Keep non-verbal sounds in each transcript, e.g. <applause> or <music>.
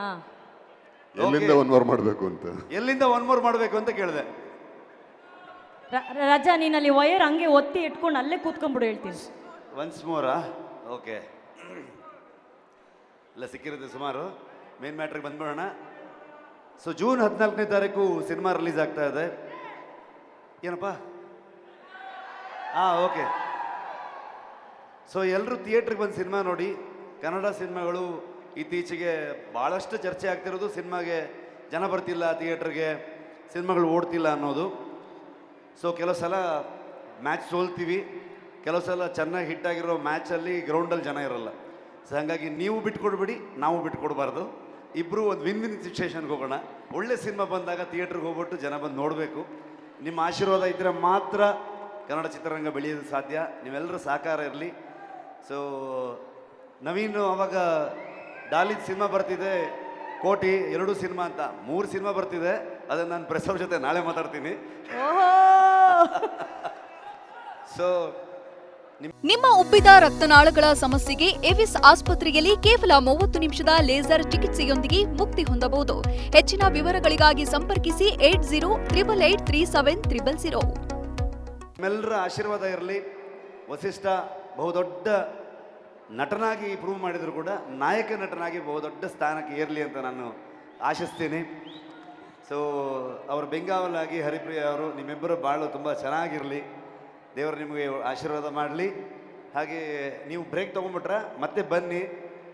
ಹಾ. ಎಲ್ಲಿಂದ one more ಮಾಡಬೇಕು ಅಂತ? ಎಲ್ಲಿಂದ ಒನ್ ಮೋರ್ ಮಾಡಬೇಕು ಅಂತ ಕೇಳಿದೆ. ರ- ರಜಾ ನೀನು ಅಲ್ಲಿ ವಯರ್ ಹಂಗೆ ಒತ್ತಿ ಇಟ್ಕೊಂಡು ಅಲ್ಲೇ ಕೂತ್ಕೊಂಡ್ಬಿಡು ಹೇಳ್ತೀನಿ. ಒನ್ಸ್ ಮೋರಾ ಓಕೆ ಇಲ್ಲ ಸಿಕ್ಕಿರುತ್ತೆ ಸುಮಾರು. ಮೇನ್ ಮ್ಯಾಟ್ರಿಗೆ ಬಂದ್ಬಿಡೋಣ. ಸೊ ಜೂನ್ ಹದಿನಾಲ್ಕನೇ ತಾರೀಕು ಸಿನಿಮಾ ರಿಲೀಸ್ ಆಗ್ತಾ ಇದೆ. ಏನಪ್ಪ? ಹಾಂ ಓಕೆ ಸೊ ಎಲ್ಲರೂ ಥಿಯೇಟ್ರಿಗೆ ಬಂದು ಸಿನಿಮಾ ನೋಡಿ. ಕನ್ನಡ ಸಿನಿಮಾಗಳು ಇತ್ತೀಚೆಗೆ ಭಾಳಷ್ಟು ಚರ್ಚೆ ಆಗ್ತಿರೋದು ಸಿನಿಮಾಗೆ ಜನ ಬರ್ತಿಲ್ಲ ಥಿಯೇಟ್ರಿಗೆ, ಸಿನಿಮಾಗಳು ಓಡ್ತಿಲ್ಲ ಅನ್ನೋದು. ಸೊ ಕೆಲವು ಸಲ ಮ್ಯಾಚ್ ಸೋಲ್ತೀವಿ, ಕೆಲವು ಸಲ ಚೆನ್ನಾಗಿ ಹಿಟ್ಟಾಗಿರೋ ಮ್ಯಾಚಲ್ಲಿ ಗ್ರೌಂಡಲ್ಲಿ ಜನ ಇರಲ್ಲ. ಸೊ ಹಾಗಾಗಿ ನೀವು ಬಿಟ್ಕೊಡ್ಬೇಡಿ, ನಾವು ಬಿಟ್ಕೊಡ್ಬಾರ್ದು. ಇಬ್ಬರು ಒಂದು ವಿನ್ ವಿನ್ ಸಿಚುವೇಷನ್ಗೆ ಹೋಗೋಣ. ಒಳ್ಳೆ ಸಿನಿಮಾ ಬಂದಾಗ ಥಿಯೇಟ್ರಿಗೆ ಹೋಗ್ಬಿಟ್ಟು ಜನ ಬಂದು ನೋಡಬೇಕು. ನಿಮ್ಮ ಆಶೀರ್ವಾದ ಇದ್ದರೆ ಮಾತ್ರ ಕನ್ನಡ ಚಿತ್ರರಂಗ ಬೆಳೆಯೋದು ಸಾಧ್ಯ. ನೀವೆಲ್ಲರೂ ಸಹಕಾರ ಇರಲಿ. ಸೊ ನವೀನು ಅವಾಗ ಡಾಲಿದ್ ಸಿನಿಮಾ ಬರ್ತಿದೆ ಕೋಟಿ ಎರಡು ಸಿನಿಮಾ ಅಂತ ಮೂರು ಸಿನಿಮಾ ಬರ್ತಿದೆ ಅದನ್ನು ನಾನು ಪ್ರೆಸ್ ಅವ್ರ ಜೊತೆ ನಾಳೆ ಮಾತಾಡ್ತೀನಿ. ಸೊ <laughs> ನಿಮ್ಮ ಉಬ್ಬಿದ ರಕ್ತನಾಳಗಳ ಸಮಸ್ಯೆಗೆ ಎವಿಸ್ ಆಸ್ಪತ್ರೆಯಲ್ಲಿ ಕೇವಲ ಮೂವತ್ತು ನಿಮಿಷದ ಲೇಸರ್ ಚಿಕಿತ್ಸೆಯೊಂದಿಗೆ ಮುಕ್ತಿ ಹೊಂದಬಹುದು. ಹೆಚ್ಚಿನ ವಿವರಗಳಿಗಾಗಿ ಸಂಪರ್ಕಿಸಿ eight zero triple eight three seven triple zero. ನಿಮ್ಮೆಲ್ಲರ ಆಶೀರ್ವಾದ ಇರಲಿ. ವಸಿಷ್ಠ ಬಹುದೊಡ್ಡ ನಟನಾಗಿ ಪ್ರೂವ್ ಮಾಡಿದರೂ ಕೂಡ ನಾಯಕ ನಟನಾಗಿ ಬಹುದೊಡ್ಡ ಸ್ಥಾನಕ್ಕೆ ಏರಲಿ ಅಂತ ನಾನು ಆಶಿಸ್ತೀನಿ. ಸೊ ಅವರು ಬೆಂಗಾವಲಾಗಿ ಹರಿಪ್ರಿಯ ಅವರು ನಿಮ್ಮಿಬ್ಬರು ಬಾಳು ತುಂಬ ಚೆನ್ನಾಗಿರಲಿ. ದೇವರು ನಿಮಗೆ ಆಶೀರ್ವಾದ ಮಾಡಲಿ. ಹಾಗೆ ನೀವು ಬ್ರೇಕ್ ತೊಗೊಂಬಿಟ್ರೆ ಮತ್ತೆ ಬನ್ನಿ.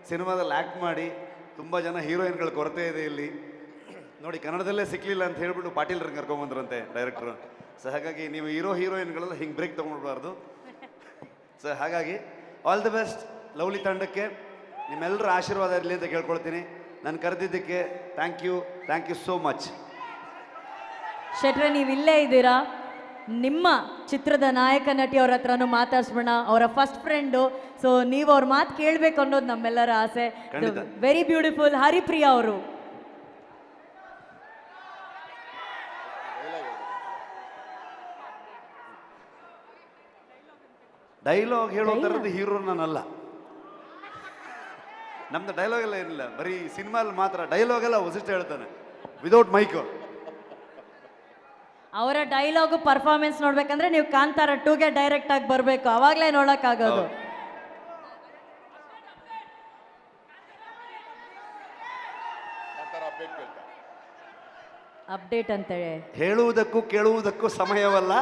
ಸಿನಿಮಾದಲ್ಲಿ ಆ್ಯಕ್ಟ್ ಮಾಡಿ. ತುಂಬ ಜನ ಹೀರೋಯಿನ್ಗಳ ಕೊರತೆ ಇದೆ ಇಲ್ಲಿ. ನೋಡಿ, ಕನ್ನಡದಲ್ಲೇ ಸಿಕ್ಕಲಿಲ್ಲ ಅಂತ ಹೇಳ್ಬಿಟ್ಟು ರಂಗ್ ಕರ್ಕೊಂಬಂದ್ರಂತೆ ಡೈರೆಕ್ಟ್ರು ಸೊ ಹಾಗಾಗಿ ನೀವು ಹೀರೋ ಹೀರೋಯಿನ್ಗಳೆಲ್ಲ ಹಿಂಗೆ ಬ್ರೇಕ್ ತೊಗೊಂಡ್ಬಾರ್ದು ಸೊ ಹಾಗಾಗಿ ಆಲ್ ದಿ ಬೆಸ್ಟ್ ಲವ್ಲಿ ತಂಡಕ್ಕೆ ನಿಮ್ಮೆಲ್ಲರ ಆಶೀರ್ವಾದ ಇರಲಿ ಅಂತ ಕೇಳ್ಕೊಳ್ತೀನಿ. ನಾನು ಕರೆದಿದ್ದಕ್ಕೆ thank you thank you so much ಶೆಟ್ರೆ ನೀವು ಇಲ್ಲೇ ಇದ್ದೀರಾ? ನಿಮ್ಮ ಚಿತ್ರದ ನಾಯಕ ನಟಿ ಅವ್ರ ಹತ್ರನೂ ಮಾತಾಡ್ಸ್ಬೋಣ ಅವರ ಫಸ್ಟ್ ಫ್ರೆಂಡು ಸೊ ನೀವು ಅವ್ರ ಮಾತು ಕೇಳಬೇಕು ಅನ್ನೋದು ನಮ್ಮೆಲ್ಲರ ಆಸೆ. ಖಂಡಿತ. ವೆರಿ ಬ್ಯೂಟಿಫುಲ್ ಹರಿಪ್ರಿಯಾ ಅವರು. ಡೈಲಾಗ್ ಹೇಳೋ ಥರದ ಹೀರೋ ನಾನಲ್ಲ ನಮ್ದು ಡೈಲಾಗ್ ಎಲ್ಲ ಏನಿಲ್ಲ. ಬರೀ ಸಿನಿಮಾಲ್ ಮಾತ್ರ ಡೈಲಾಗ್ ಎಲ್ಲ ವಸಿಷ್ಠ ಹೇಳ್ತಾನೆ. ವಿದೌಟ್ ಮೈಕ್ ಅವರ ಡೈಲಾಗ್ ಪರ್ಫಾರ್ಮೆನ್ಸ್ ನೋಡ್ಬೇಕಂದ್ರೆ ನೀವು ಕಾಂತಾರ ಟೂಗೆ ಡೈರೆಕ್ಟ್ ಆಗಿ ಬರಬೇಕು. ಅವಾಗಲೇ ನೋಡೋಕ್ಕಾಗೋದು ಅಪ್ಡೇಟ್ ಅಂತೇಳಿ. ಹೇಳುವುದಕ್ಕೂ ಕೇಳುವುದಕ್ಕೂ ಸಮಯವಲ್ಲ.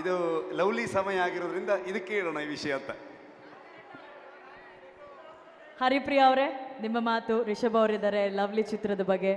ಇದು ಲವ್ಲಿ ಸಮಯ ಆಗಿರೋದ್ರಿಂದ ಇದಕ್ಕೆ ಹೇಳೋಣ ಈ ವಿಷಯ ಅಂತ. ಹರಿಪ್ರಿಯಾ ಅವರೇ ನಿಮ್ಮ ಮಾತು ರಿಷಬ್ ಅವರಿದ್ದಾರೆ ಲವ್ಲಿ ಚಿತ್ರದ ಬಗ್ಗೆ.